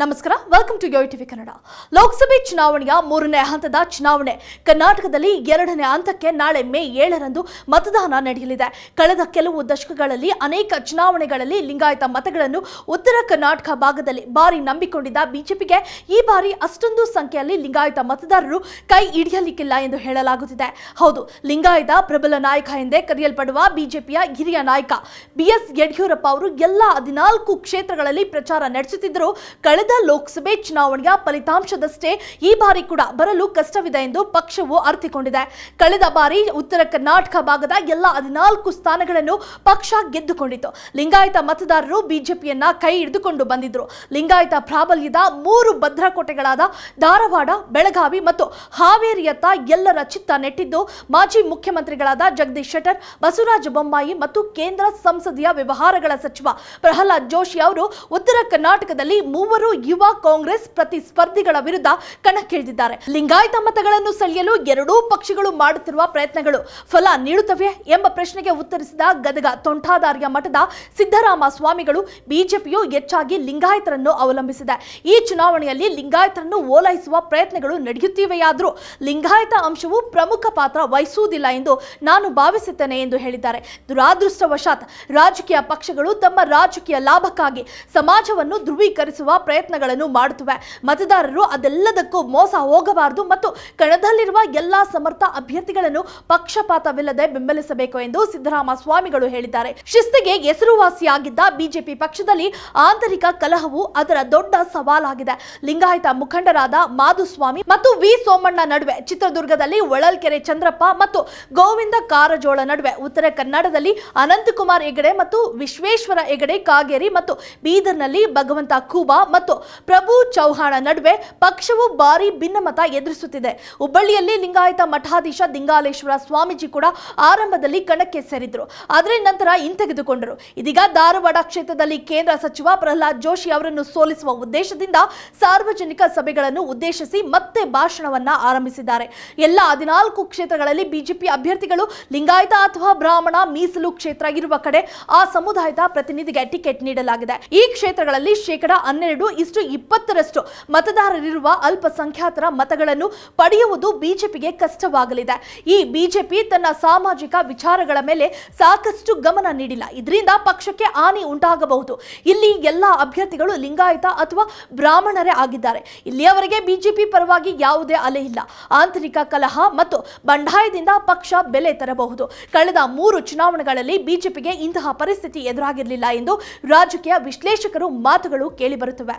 ನಮಸ್ಕಾರ welcome to Yo TV Kannada ಲೋಕಸಭೆ ಚುನಾವಣೆಯ ಮೂರನೇ ಹಂತದ ಚುನಾವಣೆ. ಕರ್ನಾಟಕದಲ್ಲಿ ಎರಡನೇ ಹಂತಕ್ಕೆ ನಾಳೆ ಮೇ ಏಳರಂದು ಮತದಾನ ನಡೆಯಲಿದೆ. ಕಳೆದ ಕೆಲವು ದಶಕಗಳಲ್ಲಿ ಅನೇಕ ಚುನಾವಣೆಗಳಲ್ಲಿ ಲಿಂಗಾಯತ ಮತಗಳನ್ನು ಉತ್ತರ ಕರ್ನಾಟಕ ಭಾಗದಲ್ಲಿ ಭಾರಿ ನಂಬಿಕೊಂಡಿದ್ದ ಬಿಜೆಪಿಗೆ ಈ ಬಾರಿ ಅಷ್ಟೊಂದು ಸಂಖ್ಯೆಯಲ್ಲಿ ಲಿಂಗಾಯತ ಮತದಾರರು ಕೈ ಹಿಡಿಯಲಿಕ್ಕಿಲ್ಲ ಎಂದು ಹೇಳಲಾಗುತ್ತಿದೆ. ಹೌದು, ಲಿಂಗಾಯತ ಪ್ರಬಲ ನಾಯಕ ಎಂದೇ ಕರೆಯಲ್ಪಡುವ ಬಿಜೆಪಿಯ ಹಿರಿಯ ನಾಯಕ. ಬಿಎಸ್ ಯಡಿಯೂರಪ್ಪ ಅವರು ಎಲ್ಲ ಹದಿನಾಲ್ಕು ಕ್ಷೇತ್ರಗಳಲ್ಲಿ ಪ್ರಚಾರ ನಡೆಸುತ್ತಿದ್ದರು ಕಳೆದ ಲೋಕಸಭೆ ಚುನಾವಣೆಯ ಫಲಿತಾಂಶದಷ್ಟೇ ಈ ಬಾರಿ ಕೂಡ ಬರಲು ಕಷ್ಟವಿದೆ ಎಂದು ಪಕ್ಷವು ಅರ್ಥಿಕೊಂಡಿದೆ ಕಳೆದ ಬಾರಿ ಉತ್ತರ ಕರ್ನಾಟಕ ಭಾಗದ ಎಲ್ಲ ಹದಿನಾಲ್ಕು ಸ್ಥಾನಗಳನ್ನು ಪಕ್ಷ ಗೆದ್ದುಕೊಂಡಿತು ಲಿಂಗಾಯತ ಮತದಾರರು ಬಿಜೆಪಿಯನ್ನ ಕೈ ಹಿಡಿದುಕೊಂಡು ಬಂದಿದ್ರು. ಲಿಂಗಾಯತ ಪ್ರಾಬಲ್ಯದ ಮೂರು ಭದ್ರಕೋಟೆಗಳಾದ ಧಾರವಾಡ, ಬೆಳಗಾವಿ ಮತ್ತು ಹಾವೇರಿಯತ್ತ ಎಲ್ಲರ ಚಿತ್ತ ನೆಟ್ಟಿದ್ದು ಮಾಜಿ ಮುಖ್ಯಮಂತ್ರಿಗಳಾದ ಜಗದೀಶ್ ಶೆಟ್ಟರ್, ಬಸವರಾಜ ಬೊಮ್ಮಾಯಿ ಮತ್ತು ಕೇಂದ್ರ ಸಂಸದೀಯ ವ್ಯವಹಾರಗಳ ಸಚಿವ ಪ್ರಹ್ಲಾದ್ ಜೋಶಿ ಅವರು ಉತ್ತರ ಕರ್ನಾಟಕದಲ್ಲಿ ಮೂವರು ಯುವ ಕಾಂಗ್ರೆಸ್ ಪ್ರತಿಸ್ಪರ್ಧಿಗಳ ವಿರುದ್ಧ ಕಣಕ್ಕಿಳಿದಿದ್ದಾರೆ. ಲಿಂಗಾಯತ ಮತಗಳನ್ನು ಸೆಳೆಯಲು ಎರಡೂ ಪಕ್ಷಗಳು ಮಾಡುತ್ತಿರುವ ಪ್ರಯತ್ನಗಳು ಫಲ ನೀಡುತ್ತವೆ ಎಂಬ ಪ್ರಶ್ನೆಗೆ ಉತ್ತರಿಸಿದ ಗದಗ ತೊಂಟಾದಾರ್ಯ ಮಠದ ಸಿದ್ದರಾಮ ಸ್ವಾಮಿಗಳು ಬಿಜೆಪಿಯು ಹೆಚ್ಚಾಗಿ ಲಿಂಗಾಯತರನ್ನು ಅವಲಂಬಿಸಿದೆ. ಈ ಚುನಾವಣೆಯಲ್ಲಿ ಲಿಂಗಾಯತರನ್ನು ಓಲೈಸುವ ಪ್ರಯತ್ನಗಳು ನಡೆಯುತ್ತಿವೆಯಾದರೂ ಲಿಂಗಾಯತ ಅಂಶವು ಪ್ರಮುಖ ಪಾತ್ರ ವಹಿಸುವುದಿಲ್ಲ ಎಂದು ನಾನು ಭಾವಿಸುತ್ತೇನೆ ಎಂದು ಹೇಳಿದ್ದಾರೆ. ದುರಾದೃಷ್ಟವಶಾತ್ ರಾಜಕೀಯ ಪಕ್ಷಗಳು ತಮ್ಮ ರಾಜಕೀಯ ಲಾಭಕ್ಕಾಗಿ ಸಮಾಜವನ್ನು ಧ್ರುವೀಕರಿಸುವ ಪ್ರಯತ್ನಗಳನ್ನು ಮಾಡುತ್ತವೆ. ಮತದಾರರು ಅದೆಲ್ಲದಕ್ಕೂ ಮೋಸ ಹೋಗಬಾರದು ಮತ್ತು ಕಣದಲ್ಲಿರುವ ಎಲ್ಲ ಸಮರ್ಥ ಅಭ್ಯರ್ಥಿಗಳನ್ನು ಪಕ್ಷಪಾತವಿಲ್ಲದೆ ಬೆಂಬಲಿಸಬೇಕು ಎಂದು ಸಿದ್ದರಾಮ ಸ್ವಾಮಿಗಳು ಹೇಳಿದ್ದಾರೆ. ಶಿಸ್ತಿಗೆ ಹೆಸರುವಾಸಿಯಾಗಿದ್ದ ಬಿಜೆಪಿ ಪಕ್ಷದಲ್ಲಿ ಆಂತರಿಕ ಕಲಹವು ಅದರ ದೊಡ್ಡ ಸವಾಲಾಗಿದೆ. ಲಿಂಗಾಯತ ಮುಖಂಡರಾದ ಮಾಧುಸ್ವಾಮಿ ಮತ್ತು ವಿ ಸೋಮಣ್ಣ ನಡುವೆ ಚಿತ್ರದುರ್ಗದಲ್ಲಿ ಒಳಲ್ಕೆರೆ ಚಂದ್ರಪ್ಪ ಮತ್ತು ಗೋವಿಂದ ಕಾರಜೋಳ ನಡುವೆ ಉತ್ತರ ಕನ್ನಡದಲ್ಲಿ ಅನಂತಕುಮಾರ್ ಹೆಗಡೆ ಮತ್ತು ವಿಶ್ವೇಶ್ವರ ಹೆಗಡೆ ಕಾಗೇರಿ ಮತ್ತು ಬೀದರ್ನಲ್ಲಿ ಭಗವಂತ ಖೂಬಾ ಮತ್ತು ಪ್ರಭು ಚೌಹಾಣ ನಡುವೆ ಪಕ್ಷವು ಭಾರಿ ಭಿನ್ನಮತ ಎದುರಿಸುತ್ತಿದೆ. ಹುಬ್ಬಳ್ಳಿಯಲ್ಲಿ ಲಿಂಗಾಯತ ಮಠಾಧೀಶ ದಿಂಗಾಲೇಶ್ವರ ಸ್ವಾಮೀಜಿ ಕೂಡ ಆರಂಭದಲ್ಲಿ ಕಣಕ್ಕೆ ಸೇರಿದ್ರು. ಆದರೆ ನಂತರ ಹಿಂತೆಗೆದುಕೊಂಡರು. ಇದೀಗ ಧಾರವಾಡ ಕ್ಷೇತ್ರದಲ್ಲಿ ಕೇಂದ್ರ ಸಚಿವ ಪ್ರಹ್ಲಾದ್ ಜೋಶಿ ಅವರನ್ನು ಸೋಲಿಸುವ ಉದ್ದೇಶದಿಂದ ಸಾರ್ವಜನಿಕ ಸಭೆಗಳನ್ನು ಉದ್ದೇಶಿಸಿ ಮತ್ತೆ ಭಾಷಣವನ್ನ ಆರಂಭಿಸಿದ್ದಾರೆ. ಎಲ್ಲ ಹದಿನಾಲ್ಕು ಕ್ಷೇತ್ರಗಳಲ್ಲಿ ಬಿಜೆಪಿ ಅಭ್ಯರ್ಥಿಗಳು ಲಿಂಗಾಯತ ಅಥವಾ ಬ್ರಾಹ್ಮಣ, ಮೀಸಲು ಕ್ಷೇತ್ರ ಇರುವ ಕಡೆ ಆ ಸಮುದಾಯದ ಪ್ರತಿನಿಧಿಗೆ ಟಿಕೆಟ್ ನೀಡಲಾಗಿದೆ. ಈ ಕ್ಷೇತ್ರಗಳಲ್ಲಿ ಶೇಕಡಾ ಹನ್ನೆರಡು ಇಷ್ಟು ಇಪ್ಪತ್ತರಷ್ಟು ಮತದಾರರಿರುವ ಅಲ್ಪಸಂಖ್ಯಾತರ ಮತಗಳನ್ನು ಪಡೆಯುವುದು ಬಿಜೆಪಿಗೆ ಕಷ್ಟವಾಗಲಿದೆ. ಈ ಬಿಜೆಪಿ ತನ್ನ ಸಾಮಾಜಿಕ ವಿಚಾರಗಳ ಮೇಲೆ ಸಾಕಷ್ಟು ಗಮನ ನೀಡಿಲ್ಲ. ಇದರಿಂದ ಪಕ್ಷಕ್ಕೆ ಹಾನಿ ಉಂಟಾಗಬಹುದು. ಇಲ್ಲಿ ಎಲ್ಲ ಅಭ್ಯರ್ಥಿಗಳು ಲಿಂಗಾಯತ ಅಥವಾ ಬ್ರಾಹ್ಮಣರೇ ಆಗಿದ್ದಾರೆ. ಇಲ್ಲಿಯವರೆಗೆ ಬಿಜೆಪಿ ಪರವಾಗಿ ಯಾವುದೇ ಅಲೆ ಇಲ್ಲ. ಆಂತರಿಕ ಕಲಹ ಮತ್ತು ಬಂಡಾಯದಿಂದ ಪಕ್ಷ ಬೆಲೆ ತರಬಹುದು. ಕಳೆದ ಮೂರು ಚುನಾವಣೆಗಳಲ್ಲಿ ಬಿಜೆಪಿಗೆ ಇಂತಹ ಪರಿಸ್ಥಿತಿ ಎದುರಾಗಿರಲಿಲ್ಲ ಎಂದು ರಾಜಕೀಯ ವಿಶ್ಲೇಷಕರು ಮಾತುಗಳು ಕೇಳಿಬರುತ್ತವೆ.